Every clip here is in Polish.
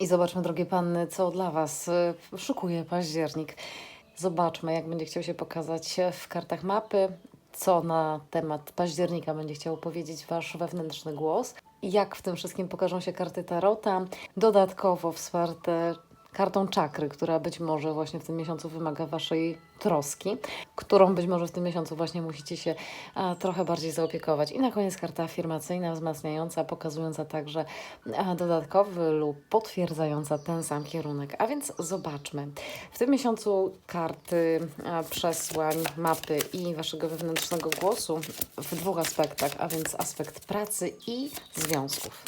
I zobaczmy, drogie panny, co dla Was y, szykuje październik. Zobaczmy, jak będzie chciał się pokazać w kartach mapy, co na temat października będzie chciał powiedzieć Wasz wewnętrzny głos. Jak w tym wszystkim pokażą się karty Tarota, dodatkowo wsparte kartą czakry, która być może właśnie w tym miesiącu wymaga Waszej troski, którą być może w tym miesiącu właśnie musicie się a, trochę bardziej zaopiekować. I na koniec karta afirmacyjna, wzmacniająca, pokazująca także a, dodatkowy lub potwierdzająca ten sam kierunek. A więc zobaczmy. W tym miesiącu karty a, przesłań, mapy i Waszego wewnętrznego głosu w dwóch aspektach, a więc aspekt pracy i związków.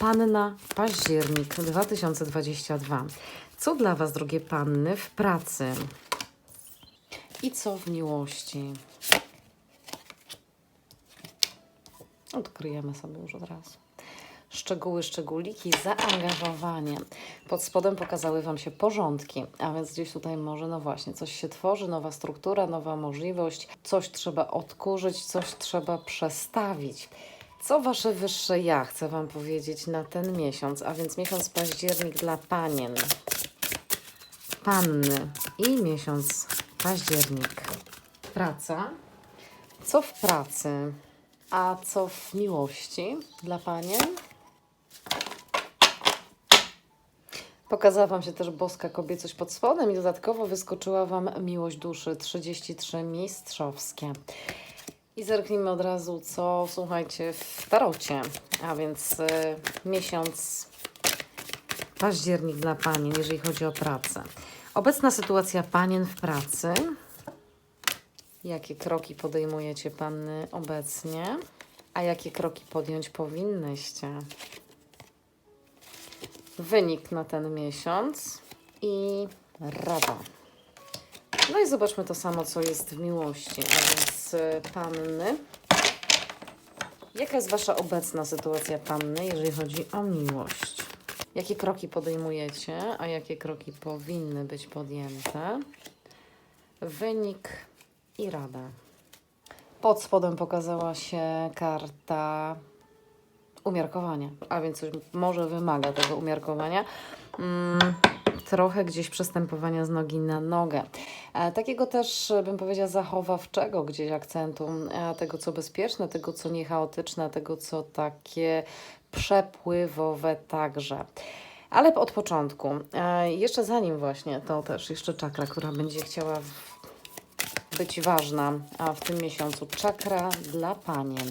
Panna październik 2022. Co dla Was, drogie panny, w pracy? I co w miłości? Odkryjemy sobie już od razu. Szczegóły, szczególiki, zaangażowanie. Pod spodem pokazały Wam się porządki, a więc gdzieś tutaj może, no właśnie, coś się tworzy, nowa struktura, nowa możliwość, coś trzeba odkurzyć, coś trzeba przestawić. Co Wasze wyższe ja chcę Wam powiedzieć na ten miesiąc, a więc miesiąc październik dla panien, panny i miesiąc październik. Praca. Co w pracy, a co w miłości dla panien? Pokazała Wam się też boska kobiecość pod spodem i dodatkowo wyskoczyła Wam miłość duszy 33 mistrzowskie. I zerknijmy od razu, co słuchajcie w tarocie, a więc y, miesiąc październik dla panien, jeżeli chodzi o pracę. Obecna sytuacja panien w pracy. Jakie kroki podejmujecie panny obecnie? A jakie kroki podjąć powinnyście? Wynik na ten miesiąc i rada. No i zobaczmy to samo, co jest w miłości, a więc y, panny. Jaka jest Wasza obecna sytuacja panny, jeżeli chodzi o miłość? Jakie kroki podejmujecie, a jakie kroki powinny być podjęte? Wynik i rada. Pod spodem pokazała się karta umiarkowania, a więc coś może wymaga tego umiarkowania. Mm, trochę gdzieś przestępowania z nogi na nogę. E, takiego też e, bym powiedziała zachowawczego gdzieś akcentu, e, tego co bezpieczne, tego co niechaotyczne, tego co takie przepływowe także. Ale od początku, jeszcze zanim właśnie, to też jeszcze czakra, która będzie chciała być ważna w tym miesiącu. Czakra dla panien.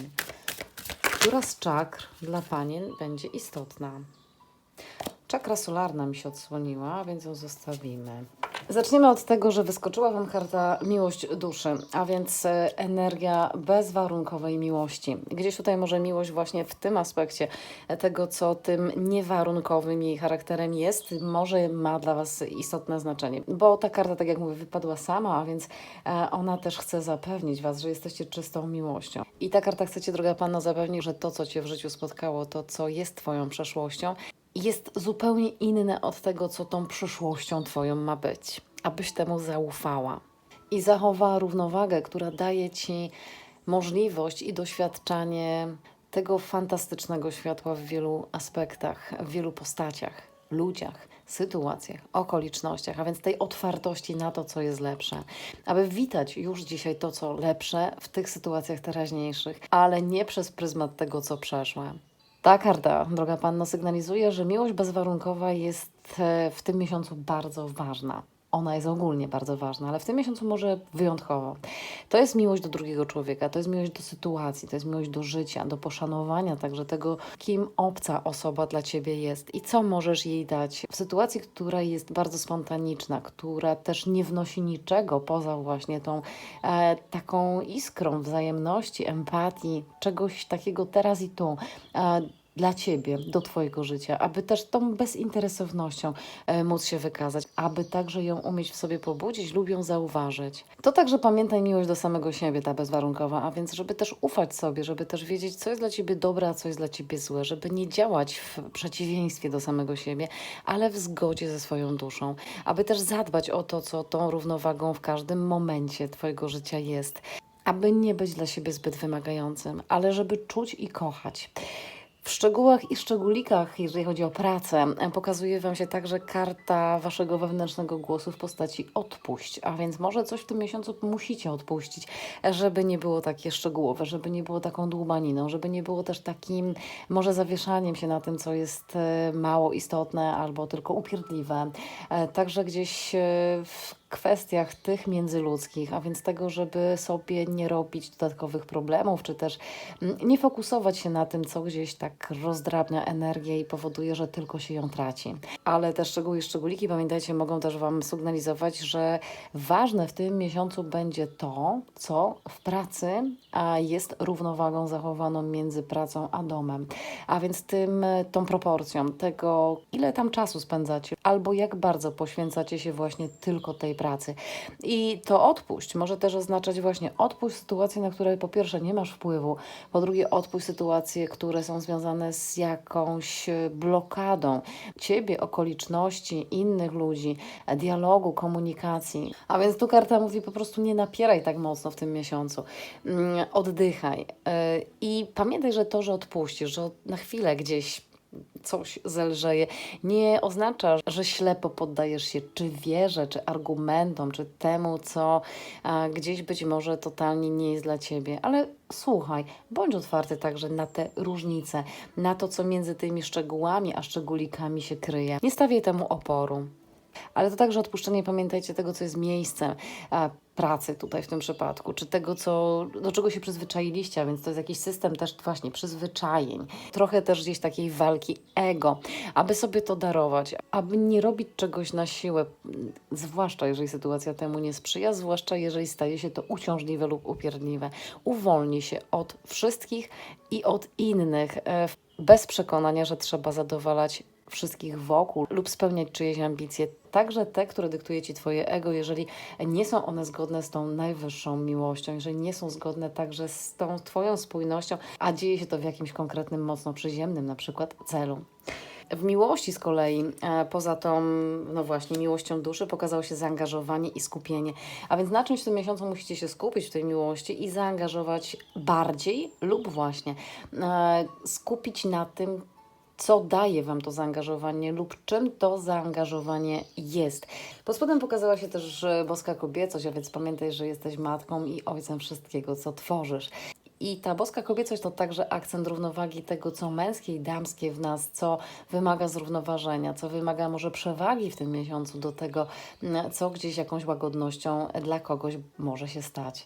Która z czakr dla panien będzie istotna? Czakra solarna mi się odsłoniła, więc ją zostawimy. Zaczniemy od tego, że wyskoczyła Wam karta miłość duszy, a więc e, energia bezwarunkowej miłości. Gdzieś tutaj może miłość właśnie w tym aspekcie e, tego, co tym niewarunkowym jej charakterem jest, może ma dla Was istotne znaczenie. Bo ta karta, tak jak mówię, wypadła sama, a więc e, ona też chce zapewnić Was, że jesteście czystą miłością. I ta karta chce Cię, droga Panno, zapewnić, że to, co Cię w życiu spotkało, to, co jest Twoją przeszłością, jest zupełnie inne od tego, co tą przyszłością Twoją ma być, abyś temu zaufała i zachowała równowagę, która daje Ci możliwość i doświadczanie tego fantastycznego światła w wielu aspektach, w wielu postaciach, ludziach, sytuacjach, okolicznościach, a więc tej otwartości na to, co jest lepsze, aby witać już dzisiaj to, co lepsze w tych sytuacjach teraźniejszych, ale nie przez pryzmat tego, co przeszłe. Ta karta, droga panno, sygnalizuje, że miłość bezwarunkowa jest e, w tym miesiącu bardzo ważna. Ona jest ogólnie bardzo ważna, ale w tym miesiącu może wyjątkowo. To jest miłość do drugiego człowieka, to jest miłość do sytuacji, to jest miłość do życia, do poszanowania także tego, kim obca osoba dla ciebie jest i co możesz jej dać w sytuacji, która jest bardzo spontaniczna, która też nie wnosi niczego poza właśnie tą e, taką iskrą wzajemności, empatii, czegoś takiego teraz i tu. E, dla Ciebie, do Twojego życia, aby też tą bezinteresownością e, móc się wykazać, aby także ją umieć w sobie pobudzić lub ją zauważyć. To także pamiętaj miłość do samego siebie, ta bezwarunkowa, a więc żeby też ufać sobie, żeby też wiedzieć, co jest dla Ciebie dobre, a co jest dla Ciebie złe, żeby nie działać w przeciwieństwie do samego siebie, ale w zgodzie ze swoją duszą, aby też zadbać o to, co tą równowagą w każdym momencie Twojego życia jest, aby nie być dla siebie zbyt wymagającym, ale żeby czuć i kochać. W szczegółach i szczególikach, jeżeli chodzi o pracę, pokazuje Wam się także karta Waszego wewnętrznego głosu w postaci odpuść. A więc może coś w tym miesiącu musicie odpuścić, żeby nie było takie szczegółowe, żeby nie było taką dłubaniną, żeby nie było też takim może zawieszaniem się na tym, co jest e, mało istotne albo tylko upierdliwe. E, Także gdzieś e, w kwestiach tych międzyludzkich, a więc tego, żeby sobie nie robić dodatkowych problemów, czy też mm, nie fokusować się na tym, co gdzieś tak rozdrabnia energię i powoduje, że tylko się ją traci. Ale te szczegóły i szczególiki, pamiętajcie, mogą też Wam sygnalizować, że ważne w tym miesiącu będzie to, co w pracy a jest równowagą zachowaną między pracą a domem. A więc tym, e, tą proporcją tego, ile tam czasu spędzacie, albo jak bardzo poświęcacie się właśnie tylko tej pracy. I to odpuść może też oznaczać właśnie odpuść sytuacje, na które po pierwsze nie masz wpływu, po drugie odpuść sytuacje, które są związane z jakąś e, blokadą ciebie, okoliczności, innych ludzi, e, dialogu, komunikacji. A więc tu karta mówi po prostu nie napieraj tak mocno w tym miesiącu. Mm, Oddychaj. E, I pamiętaj, że to, że odpuścisz, że na chwilę gdzieś coś zelżeje, nie oznacza, że ślepo poddajesz się czy wierze, czy argumentom, czy temu, co a, gdzieś być może totalnie nie jest dla ciebie. Ale słuchaj, bądź otwarty także na te różnice, na to, co między tymi szczegółami a szczególikami się kryje. Nie stawiaj temu oporu. Ale to także odpuszczenie, pamiętajcie, tego, co jest miejscem a, pracy tutaj w tym przypadku, czy tego, co, do czego się przyzwyczailiście, a więc to jest jakiś system też właśnie przyzwyczajeń. Trochę też gdzieś takiej walki ego, aby sobie to darować, aby nie robić czegoś na siłę, zwłaszcza jeżeli sytuacja temu nie sprzyja, zwłaszcza jeżeli staje się to uciążliwe lub upierdliwe. Uwolnij się od wszystkich i od innych, e, bez przekonania, że trzeba zadowalać wszystkich wokół lub spełniać czyjeś ambicje, także te, które dyktuje ci Twoje ego, jeżeli nie są one zgodne z tą najwyższą miłością, jeżeli nie są zgodne także z tą Twoją spójnością, a dzieje się to w jakimś konkretnym, mocno przyziemnym na przykład celu. W miłości z kolei, e, poza tą, no właśnie, miłością duszy, pokazało się zaangażowanie i skupienie. A więc na czymś w tym miesiącu musicie się skupić w tej miłości i zaangażować bardziej lub właśnie e, skupić na tym, co daje Wam to zaangażowanie lub czym to zaangażowanie jest. Pod spodem pokazała się też boska kobiecość, a więc pamiętaj, że jesteś matką i ojcem wszystkiego, co tworzysz. I ta boska kobiecość to także akcent równowagi tego, co męskie i damskie w nas, co wymaga zrównoważenia, co wymaga może przewagi w tym miesiącu do tego, co gdzieś jakąś łagodnością dla kogoś może się stać.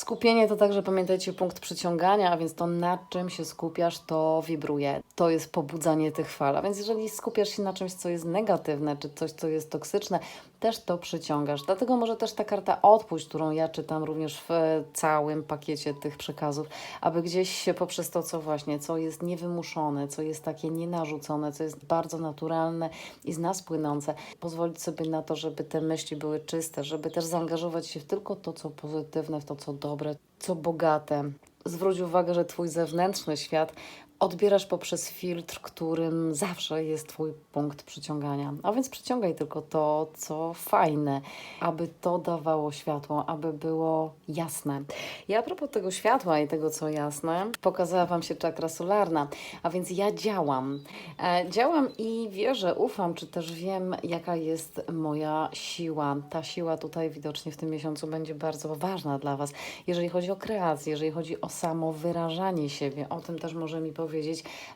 Skupienie to także, pamiętajcie, punkt przyciągania, a więc to na czym się skupiasz, to wibruje. To jest pobudzanie tych fal. A więc jeżeli skupiasz się na czymś, co jest negatywne, czy coś, co jest toksyczne, też to przyciągasz. Dlatego może też ta karta odpuść, którą ja czytam również w e, całym pakiecie tych przekazów, aby gdzieś się poprzez to, co właśnie, co jest niewymuszone, co jest takie nienarzucone, co jest bardzo naturalne i z nas płynące, pozwolić sobie na to, żeby te myśli były czyste, żeby też zaangażować się w tylko to, co pozytywne, w to, co dobre, co bogate. Zwróć uwagę, że Twój zewnętrzny świat odbierasz poprzez filtr, którym zawsze jest Twój punkt przyciągania. A więc przyciągaj tylko to, co fajne, aby to dawało światło, aby było jasne. Ja a propos tego światła i tego, co jasne, pokazała Wam się czakra solarna, a więc ja działam. E, działam i wierzę, ufam, czy też wiem, jaka jest moja siła. Ta siła tutaj widocznie w tym miesiącu będzie bardzo ważna dla Was, jeżeli chodzi o kreację, jeżeli chodzi o samo wyrażanie siebie. O tym też może mi powiedzieć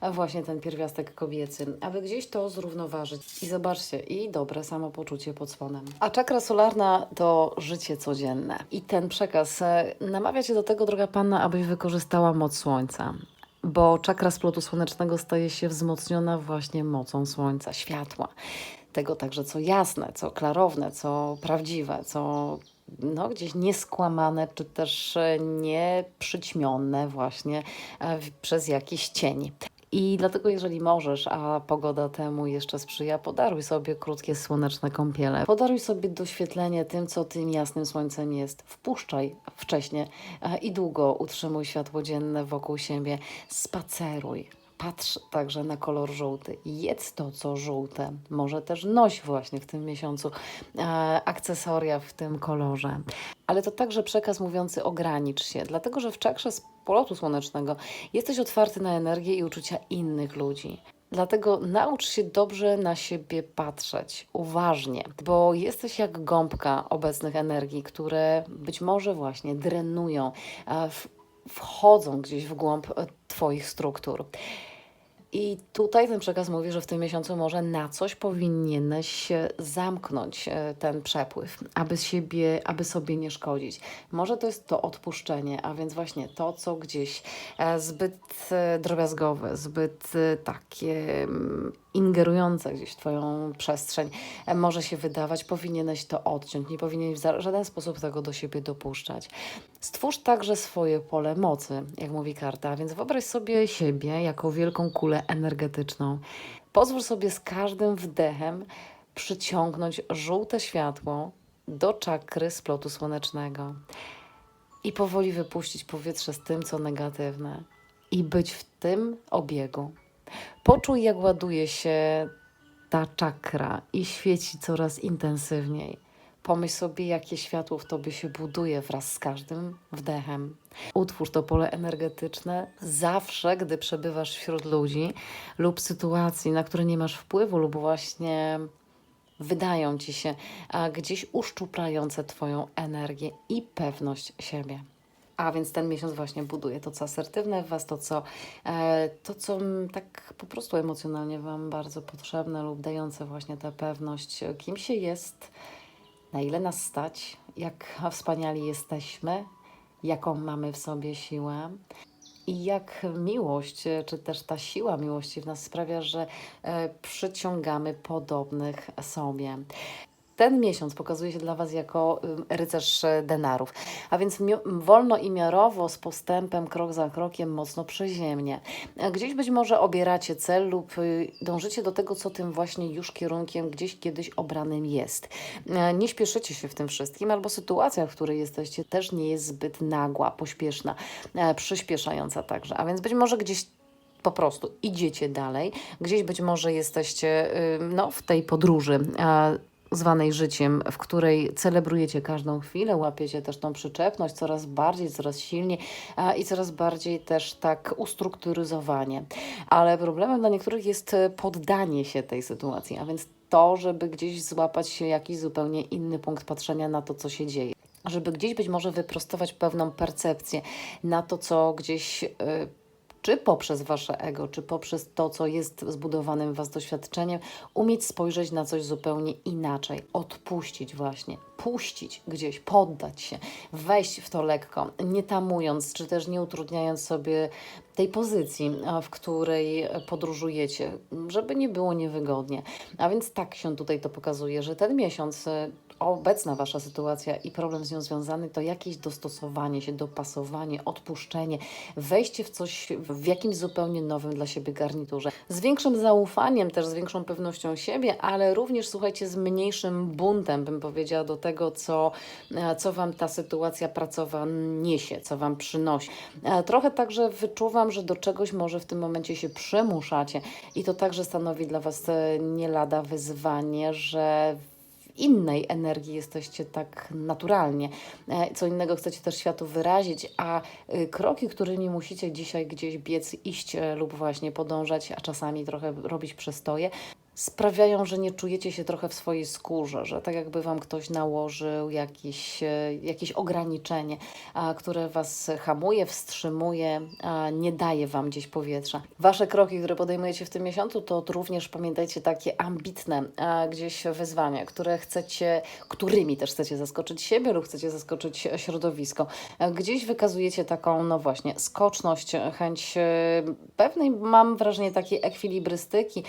a właśnie ten pierwiastek kobiecy, aby gdzieś to zrównoważyć. I zobaczcie, i dobre samopoczucie pod spodem. A czakra solarna to życie codzienne. I ten przekaz e, namawia Cię do tego, droga Panna, abyś wykorzystała moc Słońca bo czakra splotu słonecznego staje się wzmocniona właśnie mocą słońca, światła. Tego także, co jasne, co klarowne, co prawdziwe, co no, gdzieś nieskłamane, czy też e, nieprzyćmione właśnie e, przez jakiś cień. I dlatego, jeżeli możesz, a pogoda temu jeszcze sprzyja, podaruj sobie krótkie słoneczne kąpiele. Podaruj sobie doświetlenie tym, co tym jasnym słońcem jest. Wpuszczaj wcześnie e, i długo utrzymuj światło dzienne wokół siebie. Spaceruj. Patrz także na kolor żółty. Jedz to, co żółte. Może też noś właśnie w tym miesiącu e, akcesoria w tym kolorze. Ale to także przekaz mówiący ogranicz się, dlatego że w czakrze polotu słonecznego jesteś otwarty na energię i uczucia innych ludzi. Dlatego naucz się dobrze na siebie patrzeć, uważnie, bo jesteś jak gąbka obecnych energii, które być może właśnie drenują, e, wchodzą gdzieś w głąb e, Twoich struktur. I tutaj ten przekaz mówi, że w tym miesiącu może na coś powinieneś zamknąć e, ten przepływ, aby, siebie, aby sobie nie szkodzić. Może to jest to odpuszczenie, a więc właśnie to, co gdzieś e, zbyt e, drobiazgowe, zbyt takie ingerujące gdzieś w Twoją przestrzeń e, może się wydawać, powinieneś to odciąć, nie powinieneś w żaden sposób tego do siebie dopuszczać. Stwórz także swoje pole mocy, jak mówi karta, więc wyobraź sobie siebie jako wielką kulę energetyczną. Pozwól sobie z każdym wdechem przyciągnąć żółte światło do czakry splotu słonecznego i powoli wypuścić powietrze z tym, co negatywne, i być w tym obiegu. Poczuj, jak ładuje się ta czakra i świeci coraz intensywniej. Pomyśl sobie, jakie światło w tobie się buduje wraz z każdym wdechem. Utwórz to pole energetyczne zawsze, gdy przebywasz wśród ludzi lub sytuacji, na które nie masz wpływu, lub właśnie wydają ci się a, gdzieś uszczuplające Twoją energię i pewność siebie. A więc ten miesiąc właśnie buduje to, co asertywne w Was, to, co, e, to, co mm, tak po prostu emocjonalnie Wam bardzo potrzebne lub dające właśnie tę pewność, e, kim się jest, na ile nas stać, jak wspaniali jesteśmy, jaką mamy w sobie siłę. I jak miłość, e, czy też ta siła miłości w nas sprawia, że przyciągamy podobnych sobie. Ten miesiąc pokazuje się dla Was jako rycerz e, denarów, a więc wolno i miarowo, z postępem, krok za krokiem, mocno przyziemnie. E, Gdzieś być może obieracie cel lub y, dążycie do tego, co tym właśnie już kierunkiem gdzieś kiedyś obranym jest. E, Nie śpieszycie się w tym wszystkim, albo sytuacja, w której jesteście, też nie jest zbyt nagła, pośpieszna, przyspieszająca także. A więc być może gdzieś po prostu idziecie dalej, gdzieś być może jesteście no, w tej podróży. Zwanej życiem, w której celebrujecie każdą chwilę, łapiecie też tą przyczepność coraz bardziej, coraz silniej i coraz bardziej też tak ustrukturyzowanie. Ale problemem dla niektórych jest e, poddanie się tej sytuacji, a więc to, żeby gdzieś złapać się jakiś zupełnie inny punkt patrzenia na to, co się dzieje żeby gdzieś być może wyprostować pewną percepcję na to, co gdzieś y, czy poprzez wasze ego, czy poprzez to, co jest zbudowanym w was doświadczeniem, umieć spojrzeć na coś zupełnie inaczej, odpuścić właśnie, puścić gdzieś, poddać się, wejść w to lekko, nie tamując, czy też nie utrudniając sobie tej pozycji, w której podróżujecie, żeby nie było niewygodnie. A więc tak się tutaj to pokazuje, że ten miesiąc, y, obecna Wasza sytuacja i problem z nią związany, to jakieś dostosowanie się, dopasowanie, odpuszczenie, wejście w coś, w jakimś zupełnie nowym dla siebie garniturze. Z większym zaufaniem, też z większą pewnością siebie, ale również, słuchajcie, z mniejszym buntem, bym powiedziała, do tego, co, e, co Wam ta sytuacja pracowa niesie, co Wam przynosi. E, Trochę także wyczuwam, że do czegoś może w tym momencie się przymuszacie i to także stanowi dla Was e, nie lada wyzwanie, że innej energii jesteście tak naturalnie. Co innego chcecie też światu wyrazić, a kroki, którymi musicie dzisiaj gdzieś biec, iść lub właśnie podążać, a czasami trochę robić przestoje, sprawiają, że nie czujecie się trochę w swojej skórze, że tak jakby Wam ktoś nałożył jakieś, e, jakieś ograniczenie, a, które Was hamuje, wstrzymuje, nie daje Wam gdzieś powietrza. Wasze kroki, które podejmujecie w tym miesiącu, to również pamiętajcie takie ambitne gdzieś wyzwania, które chcecie, którymi też chcecie zaskoczyć siebie lub chcecie zaskoczyć środowisko. E, Gdzieś wykazujecie taką, no właśnie, skoczność, chęć e, pewnej, mam wrażenie, takiej ekwilibrystyki,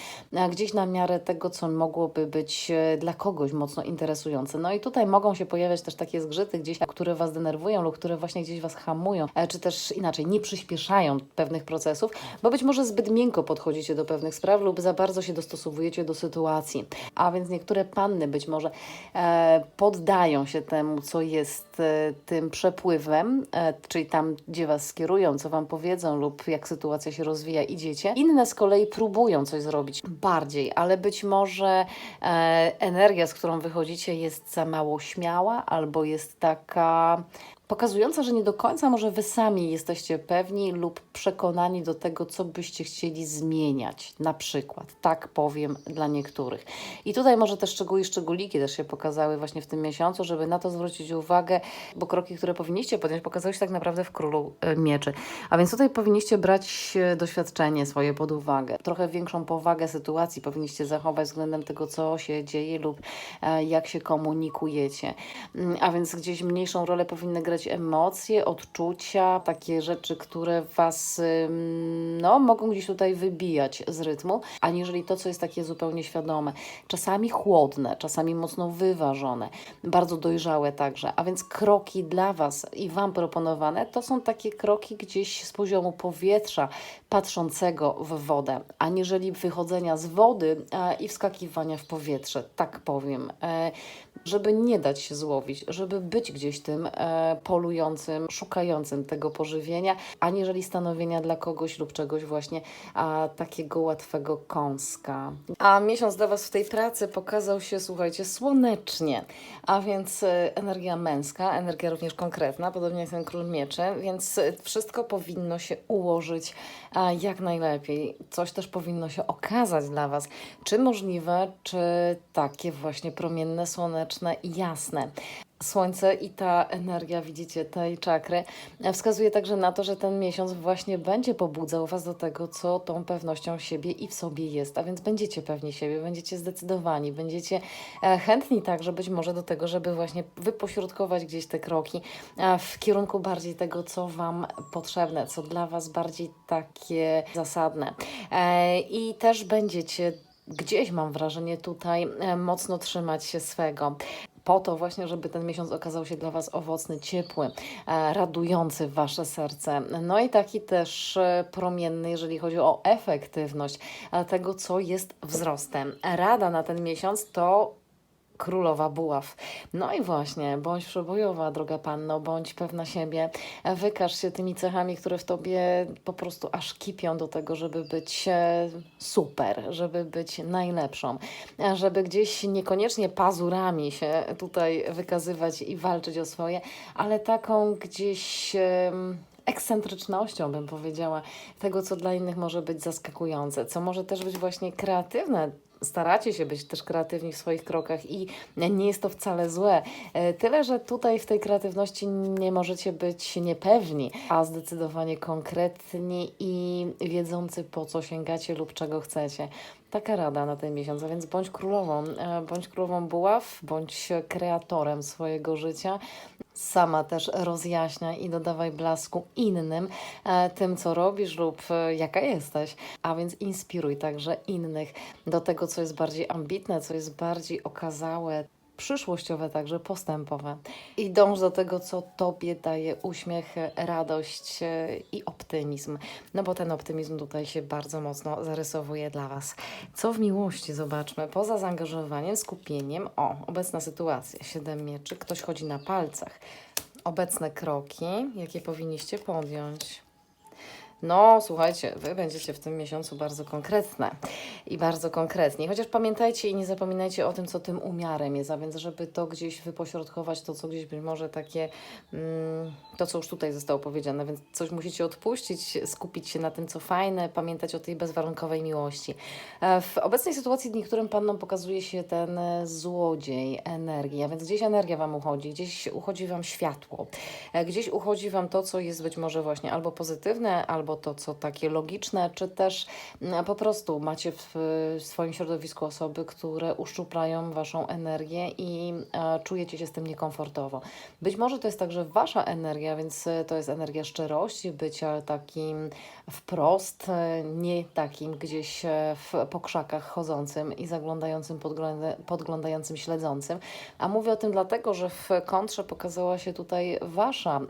gdzieś na miarę tego, co mogłoby być e, dla kogoś mocno interesujące. No i tutaj mogą się pojawiać też takie zgrzyty gdzieś, które Was denerwują lub które właśnie gdzieś Was hamują, e, czy też inaczej, nie przyspieszają pewnych procesów, bo być może zbyt miękko podchodzicie do pewnych spraw lub za bardzo się dostosowujecie do sytuacji. A więc niektóre panny być może e, poddają się temu, co jest e, tym przepływem, e, czyli tam, gdzie Was skierują, co Wam powiedzą lub jak sytuacja się rozwija, idziecie. Inne z kolei próbują coś zrobić bardziej, ale być może e, energia, z którą wychodzicie, jest za mało śmiała albo jest taka pokazująca, że nie do końca może wy sami jesteście pewni lub przekonani do tego, co byście chcieli zmieniać. Na przykład, tak powiem dla niektórych. I tutaj może te szczegóły i szczególiki też się pokazały właśnie w tym miesiącu, żeby na to zwrócić uwagę, bo kroki, które powinniście podjąć, pokazały się tak naprawdę w Królu e, Mieczy. A więc tutaj powinniście brać e, doświadczenie swoje pod uwagę. Trochę większą powagę sytuacji powinniście zachować względem tego, co się dzieje lub e, jak się komunikujecie. Mm, A więc gdzieś mniejszą rolę powinny grać emocje, odczucia, takie rzeczy, które Was no, mogą gdzieś tutaj wybijać z rytmu, aniżeli to, co jest takie zupełnie świadome. Czasami chłodne, czasami mocno wyważone, bardzo dojrzałe także. A więc kroki dla Was i Wam proponowane to są takie kroki gdzieś z poziomu powietrza, patrzącego w wodę, aniżeli wychodzenia z wody e, i wskakiwania w powietrze, tak powiem. Żeby nie dać się złowić, żeby być gdzieś tym e, polującym, szukającym tego pożywienia, aniżeli stanowienia dla kogoś lub czegoś właśnie a, takiego łatwego kąska. A miesiąc dla Was w tej pracy pokazał się, słuchajcie, słonecznie, a więc e, energia męska, energia również konkretna, podobnie jak ten król mieczy, więc e, wszystko powinno się ułożyć a, jak najlepiej. Coś też powinno się okazać dla Was, czy możliwe, czy takie właśnie promienne, słoneczne i jasne. Słońce i ta energia, widzicie, tej czakry, e, wskazuje także na to, że ten miesiąc właśnie będzie pobudzał Was do tego, co tą pewnością siebie i w sobie jest. A więc będziecie pewni siebie, będziecie zdecydowani, będziecie e, chętni także być może do tego, żeby właśnie wypośrodkować gdzieś te kroki e, w kierunku bardziej tego, co Wam potrzebne, co dla Was bardziej takie zasadne. I też będziecie gdzieś, mam wrażenie, tutaj e, mocno trzymać się swego po to właśnie, żeby ten miesiąc okazał się dla Was owocny, ciepły, e, radujący Wasze serce. No i taki też e, promienny, jeżeli chodzi o efektywność tego, co jest wzrostem. Rada na ten miesiąc to Królowa Buław. No i właśnie, bądź przebojowa, droga panno, bądź pewna siebie. Wykaż się tymi cechami, które w tobie po prostu aż kipią do tego, żeby być e, super, żeby być najlepszą, żeby gdzieś niekoniecznie pazurami się tutaj wykazywać i walczyć o swoje, ale taką gdzieś. ekscentrycznością, bym powiedziała, tego, co dla innych może być zaskakujące, co może też być właśnie kreatywne. Staracie się być też kreatywni w swoich krokach i nie jest to wcale złe. E, Tyle, że tutaj w tej kreatywności nie możecie być niepewni, a zdecydowanie konkretni i wiedzący po co sięgacie lub czego chcecie. Taka rada na ten miesiąc, a więc bądź królową, e, bądź królową buław, bądź kreatorem swojego życia. Sama też rozjaśniaj i dodawaj blasku innym, e, tym co robisz lub e, jaka jesteś. A więc inspiruj także innych do tego, co jest bardziej ambitne, co jest bardziej okazałe, przyszłościowe, także postępowe. I dąż do tego, co Tobie daje uśmiech, radość e, i optymizm. No bo ten optymizm tutaj się bardzo mocno zarysowuje dla Was. Co w miłości? Zobaczmy. Poza zaangażowaniem, skupieniem, o, obecna sytuacja, siedem mieczy, ktoś chodzi na palcach. Obecne kroki, jakie powinniście podjąć. No, słuchajcie, wy będziecie w tym miesiącu bardzo konkretne i bardzo konkretni. Chociaż pamiętajcie i nie zapominajcie o tym, co tym umiarem jest, a więc, żeby to gdzieś wypośrodkować, to co gdzieś być może takie, mm, to co już tutaj zostało powiedziane, więc coś musicie odpuścić, skupić się na tym, co fajne, pamiętać o tej bezwarunkowej miłości. E, W obecnej sytuacji niektórym pannom pokazuje się ten e, złodziej energii, a więc gdzieś energia Wam uchodzi, gdzieś uchodzi Wam światło, e, gdzieś uchodzi Wam to, co jest być może właśnie albo pozytywne, albo to, co takie logiczne, czy też mm, po prostu macie w swoim środowisku osoby, które uszczuplają Waszą energię i e, czujecie się z tym niekomfortowo. Być może to jest także Wasza energia, więc e, to jest energia szczerości, bycia takim wprost, e, nie takim gdzieś w pokrzakach chodzącym i zaglądającym, podgląda, podglądającym, śledzącym. A mówię o tym dlatego, że w kontrze pokazała się tutaj Wasza,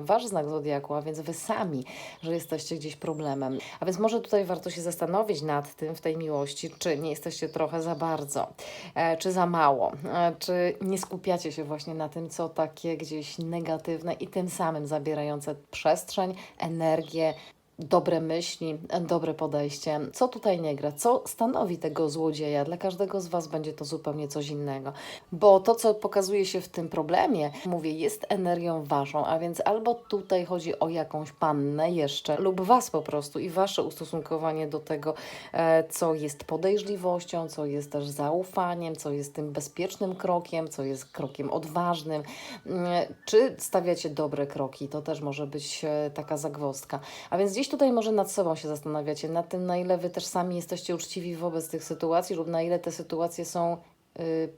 Wasz znak zodiaku, a więc Wy sami, że jesteście gdzieś problemem. A więc może tutaj warto się zastanowić nad tym w tej miłości, czy nie jesteście trochę za bardzo, e, czy za mało, e, czy nie skupiacie się właśnie na tym, co takie gdzieś negatywne i tym samym zabierające przestrzeń, energię, dobre myśli, dobre podejście. Co tutaj nie gra? Co stanowi tego złodzieja? Dla każdego z Was będzie to zupełnie coś innego. Bo to, co pokazuje się w tym problemie, mówię, jest energią Waszą, a więc albo tutaj chodzi o jakąś pannę jeszcze, lub Was po prostu i Wasze ustosunkowanie do tego, e, co jest podejrzliwością, co jest też zaufaniem, co jest tym bezpiecznym krokiem, co jest krokiem odważnym. Mm, Czy stawiacie dobre kroki? To też może być e, taka zagwozdka. A więc gdzieś tutaj może nad sobą się zastanawiacie, nad tym, na ile Wy też sami jesteście uczciwi wobec tych sytuacji, lub na ile te sytuacje są y,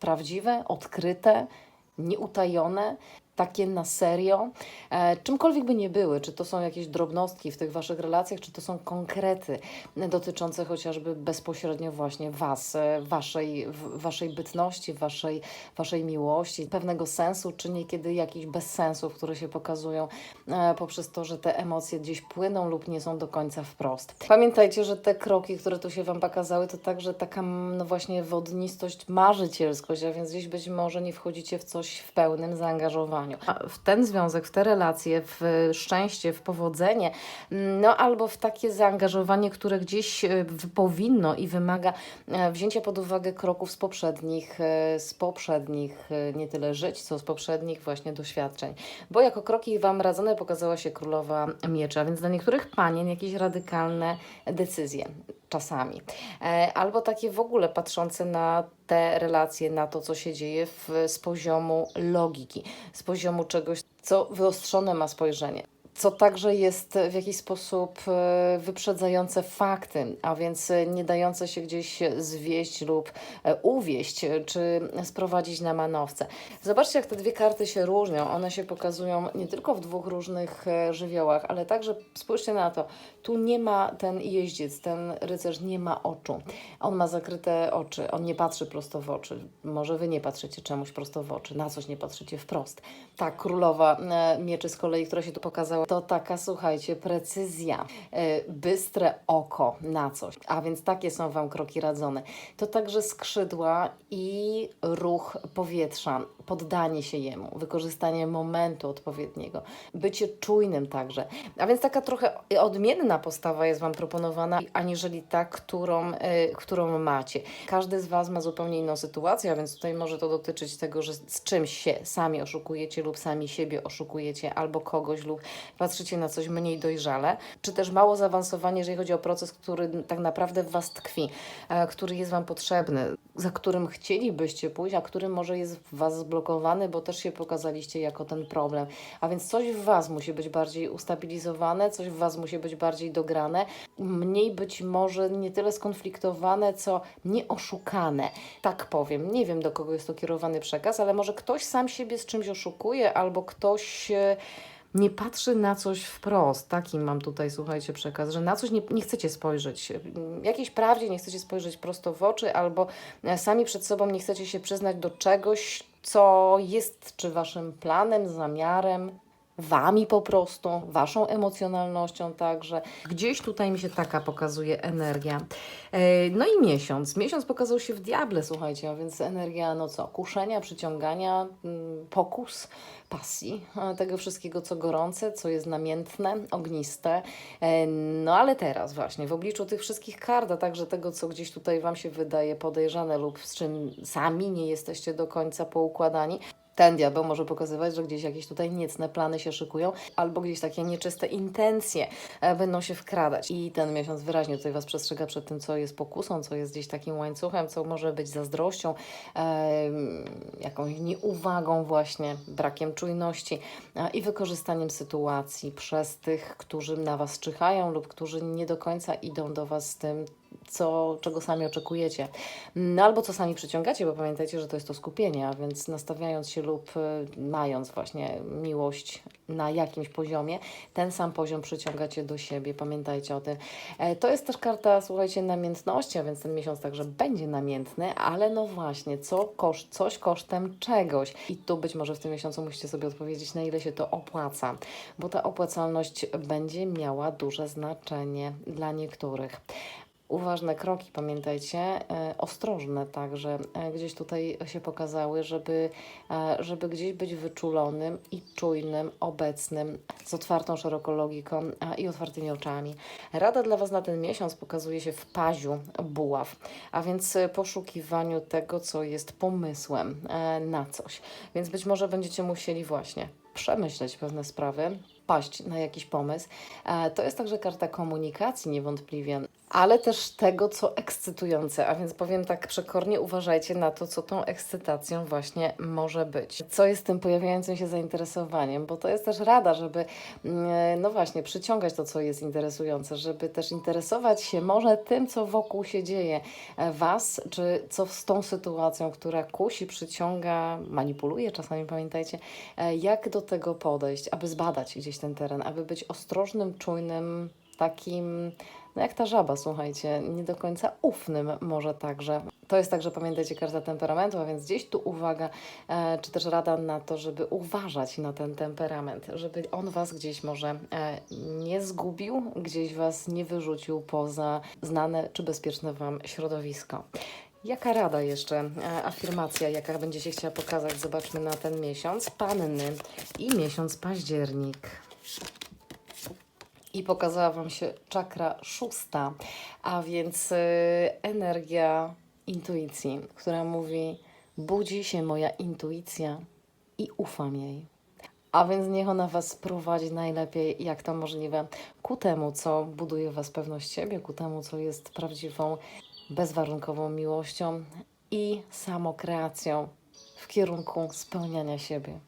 prawdziwe, odkryte, nieutajone, takie na serio. E, czymkolwiek by nie były, czy to są jakieś drobnostki w tych Waszych relacjach, czy to są konkrety dotyczące chociażby bezpośrednio właśnie Was, e, Waszej, Waszej bytności, waszej, waszej miłości, pewnego sensu, czy niekiedy jakichś bezsensów, które się pokazują e, poprzez to, że te emocje gdzieś płyną lub nie są do końca wprost. Pamiętajcie, że te kroki, które tu się Wam pokazały, to także taka no właśnie wodnistość, marzycielskość, a więc gdzieś być może nie wchodzicie w coś w pełnym zaangażowaniu. W ten związek, w te relacje, w szczęście, w powodzenie, no albo w takie zaangażowanie, które gdzieś e, powinno i wymaga e, wzięcia pod uwagę kroków z poprzednich, e, z poprzednich nie tyle żyć, co z poprzednich właśnie doświadczeń. Bo jako kroki Wam radzone pokazała się królowa miecza, więc dla niektórych panien jakieś radykalne decyzje czasami. E, Albo takie w ogóle patrzące na te relacje, na to, co się dzieje w, z poziomu logiki, z poziomu czegoś, co wyostrzone ma spojrzenie. Co także jest w jakiś sposób e, wyprzedzające fakty, a więc e, nie dające się gdzieś zwieść lub e, uwieść, czy sprowadzić na manowce. Zobaczcie, jak te dwie karty się różnią. One się pokazują nie tylko w dwóch różnych żywiołach, ale także spójrzcie na to. Tu nie ma ten jeździec, ten rycerz nie ma oczu. On ma zakryte oczy, on nie patrzy prosto w oczy. Może wy nie patrzycie czemuś prosto w oczy, na coś nie patrzycie wprost. Ta królowa mieczy z kolei, która się tu pokazała, to taka, słuchajcie, precyzja, e, bystre oko na coś. A więc takie są Wam kroki radzone. To także skrzydła i ruch powietrza, poddanie się jemu, wykorzystanie momentu odpowiedniego, bycie czujnym także. A więc taka trochę odmienna postawa jest Wam proponowana, aniżeli ta, którą, y, którą macie. Każdy z Was ma zupełnie inną sytuację, a więc tutaj może to dotyczyć tego, że z czymś się sami oszukujecie lub sami siebie oszukujecie albo kogoś lub patrzycie na coś mniej dojrzale, czy też mało zaawansowani, jeżeli chodzi o proces, który tak naprawdę w Was tkwi, e, który jest Wam potrzebny, za którym chcielibyście pójść, a który może jest w Was zblokowany, bo też się pokazaliście jako ten problem. A więc coś w Was musi być bardziej ustabilizowane, coś w Was musi być bardziej dograne, mniej być może nie tyle skonfliktowane, co nieoszukane. Tak powiem. Nie wiem, do kogo jest to kierowany przekaz, ale może ktoś sam siebie z czymś oszukuje, albo ktoś. Nie patrzy na coś wprost. Taki mam tutaj, słuchajcie, przekaz, że na coś nie, nie chcecie spojrzeć. Jakiejś prawdzie nie chcecie spojrzeć prosto w oczy, albo e, sami przed sobą nie chcecie się przyznać do czegoś, co jest czy waszym planem, zamiarem, wami po prostu, waszą emocjonalnością także. Gdzieś tutaj mi się taka pokazuje energia. E, No i miesiąc. Miesiąc pokazał się w diable, słuchajcie, a więc energia, no co, kuszenia, przyciągania, mm, pokus, pasji, e, tego wszystkiego, co gorące, co jest namiętne, ogniste. E, No ale teraz właśnie, w obliczu tych wszystkich kart, a także tego, co gdzieś tutaj Wam się wydaje podejrzane lub z czym sami nie jesteście do końca poukładani, ten diabeł może pokazywać, że gdzieś jakieś tutaj niecne plany się szykują, albo gdzieś takie nieczyste intencje e, będą się wkradać. I ten miesiąc wyraźnie tutaj Was przestrzega przed tym, co jest pokusą, co jest gdzieś takim łańcuchem, co może być zazdrością, jakąś nieuwagą właśnie, brakiem czujności e, i wykorzystaniem sytuacji przez tych, którzy na Was czyhają lub którzy nie do końca idą do Was z tym, co, czego sami oczekujecie. No albo co sami przyciągacie, bo pamiętajcie, że to jest to skupienie, a więc nastawiając się lub y, mając właśnie miłość na jakimś poziomie, ten sam poziom przyciągacie do siebie. Pamiętajcie o tym. E, To jest też karta, słuchajcie, namiętności, a więc ten miesiąc także będzie namiętny, ale no właśnie, co koszt, coś kosztem czegoś. I tu być może w tym miesiącu musicie sobie odpowiedzieć, na ile się to opłaca, bo ta opłacalność będzie miała duże znaczenie dla niektórych. Uważne kroki, pamiętajcie, e, ostrożne także, e, gdzieś tutaj się pokazały, żeby, e, żeby gdzieś być wyczulonym i czujnym, obecnym, z otwartą szeroko logiką i otwartymi oczami. Rada dla Was na ten miesiąc pokazuje się w paziu buław, a więc poszukiwaniu tego, co jest pomysłem na coś. Więc być może będziecie musieli właśnie przemyśleć pewne sprawy, paść na jakiś pomysł. To jest także karta komunikacji niewątpliwie, ale też tego, co ekscytujące. A więc powiem tak przekornie, uważajcie na to, co tą ekscytacją właśnie może być. Co jest tym pojawiającym się zainteresowaniem, bo to jest też rada, żeby mm, no właśnie przyciągać to, co jest interesujące, żeby też interesować się może tym, co wokół się dzieje e, Was, czy co z tą sytuacją, która kusi, przyciąga, manipuluje czasami, pamiętajcie, e, jak do tego podejść, aby zbadać gdzieś ten teren, aby być ostrożnym, czujnym, takim, no jak ta żaba, słuchajcie, nie do końca ufnym może także. To jest także, pamiętajcie, karta temperamentu, a więc gdzieś tu uwaga, e, czy też rada na to, żeby uważać na ten temperament, żeby on Was gdzieś może e, nie zgubił, gdzieś Was nie wyrzucił poza znane czy bezpieczne Wam środowisko. Jaka rada jeszcze, e, afirmacja, jaka będzie się chciała pokazać? Zobaczmy na ten miesiąc. Panny i miesiąc październik. I pokazała Wam się czakra szósta, a więc y, energia intuicji, która mówi: budzi się moja intuicja i ufam jej. A więc niech ona Was prowadzi najlepiej, jak to możliwe, ku temu, co buduje Was pewność siebie, ku temu, co jest prawdziwą, bezwarunkową miłością i samokreacją w kierunku spełniania siebie.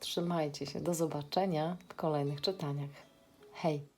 Trzymajcie się. Do zobaczenia w kolejnych czytaniach. Hej!